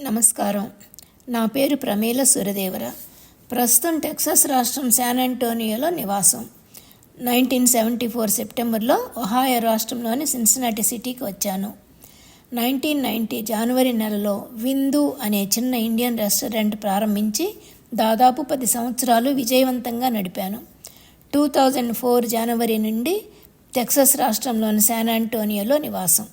నమస్కారం. నా పేరు ప్రమీల సూర్యదేవర. ప్రస్తుతం టెక్సాస్ రాష్ట్రం శాన్ అంటోనియోలో నివాసం. నైన్టీన్ సెవెంటీ ఫోర్ సెప్టెంబర్లో ఒహాయో రాష్ట్రంలోని సిన్సినాటి సిటీకి వచ్చాను. నైన్టీన్ నైంటీ జనవరి నెలలో విందు అనే చిన్న ఇండియన్ రెస్టారెంట్ ప్రారంభించి దాదాపు పది సంవత్సరాలు విజయవంతంగా నడిపాను. టూ థౌజండ్ ఫోర్ జనవరి నుండి టెక్సాస్ రాష్ట్రంలోని శాన్ అంటోనియోలో నివాసం.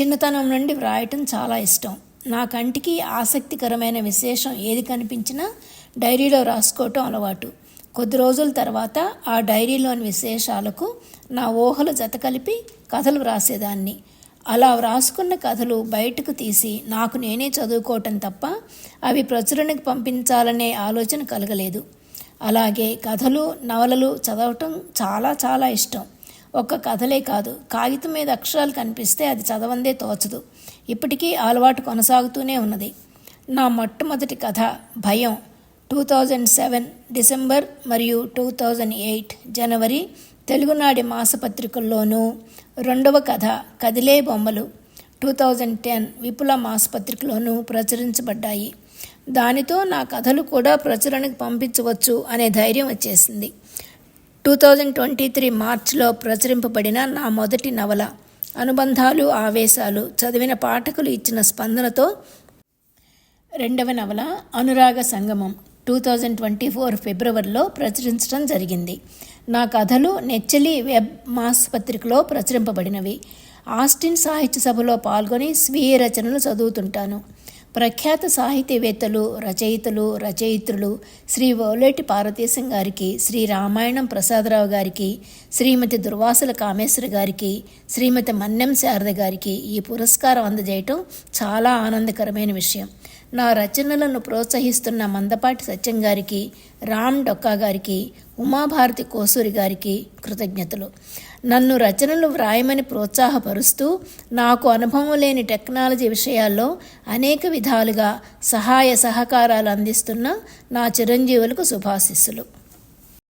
చిన్నతనం నుండి వ్రాయటం చాలా ఇష్టం. నా కంటికి ఆసక్తికరమైన విశేషం ఏది కనిపించినా డైరీలో రాసుకోవటం అలవాటు. కొద్ది రోజుల తర్వాత ఆ డైరీలోని విశేషాలకు నా ఊహలు జత కలిపి కథలు వ్రాసేదాన్ని. అలా వ్రాసుకున్న కథలు బయటకు తీసి నాకు నేనే చదువుకోవటం తప్ప అవి ప్రచురణకు పంపించాలనే ఆలోచన కలగలేదు. అలాగే కథలు నవలలు చదవటం చాలా చాలా ఇష్టం. ఒక్క కథలే కాదు. కాగితం మీద అక్షరాలు కనిపిస్తే అది చదవందే తోచదు. ఇప్పటికీ అలవాటు కొనసాగుతూనే ఉన్నది. నా మొట్టమొదటి కథ భయం. టూ థౌజండ్ సెవెన్ డిసెంబర్ మరియు టూ థౌజండ్ ఎయిట్ జనవరి తెలుగునాడి మాసపత్రికల్లోనూ రెండవ కథ కదిలే బొమ్మలు. టూ థౌజండ్ టెన్ విపుల మాసపత్రికలోనూ ప్రచురించబడ్డాయి. దానితో నా కథలు కూడా ప్రచురణకు పంపించవచ్చు అనే ధైర్యం వచ్చేసింది. టూ థౌజండ్ ట్వంటీ త్రీ మార్చ్లో ప్రచురింపబడిన నా మొదటి నవల. అనుబంధాలు ఆవేశాలు చదివిన పాఠకులు ఇచ్చిన స్పందనతో రెండవ నవల Anuraga Sangamam two thousand twenty four ఫిబ్రవరిలో ప్రచురించడం జరిగింది. నా కథలు నెచ్చలి వెబ్ మాస్ పత్రికలో ప్రచురింపబడినవి. ఆస్టిన్ సాహిత్య సభలో పాల్గొని స్వీయ రచనలు చదువుతుంటాను. ప్రఖ్యాత సాహితీవేత్తలు రచయితలు రచయిత్రులు శ్రీ ఓలేటి పార్వతీశం గారికి శ్రీ రామాయణం ప్రసాదరావు గారికి శ్రీమతి దుర్వాసుల కామేశ్వర గారికి శ్రీమతి మన్నెం శారద గారికి ఈ పురస్కారం అందజేయటం చాలా ఆనందకరమైన విషయం. నా రచనలను ప్రోత్సహిస్తున్న మందపాటి సత్యం గారికి రామ్ డొక్కా గారికి ఉమాభారతి కోసూరి గారికి కృతజ్ఞతలు. నన్ను రచనలు వ్రాయమని ప్రోత్సాహపరుస్తూ నాకు అనుభవం లేని టెక్నాలజీ విషయాల్లో అనేక విధాలుగా సహాయ సహకారాలు అందిస్తున్న నా చిరంజీవులకు శుభాశిస్సులు.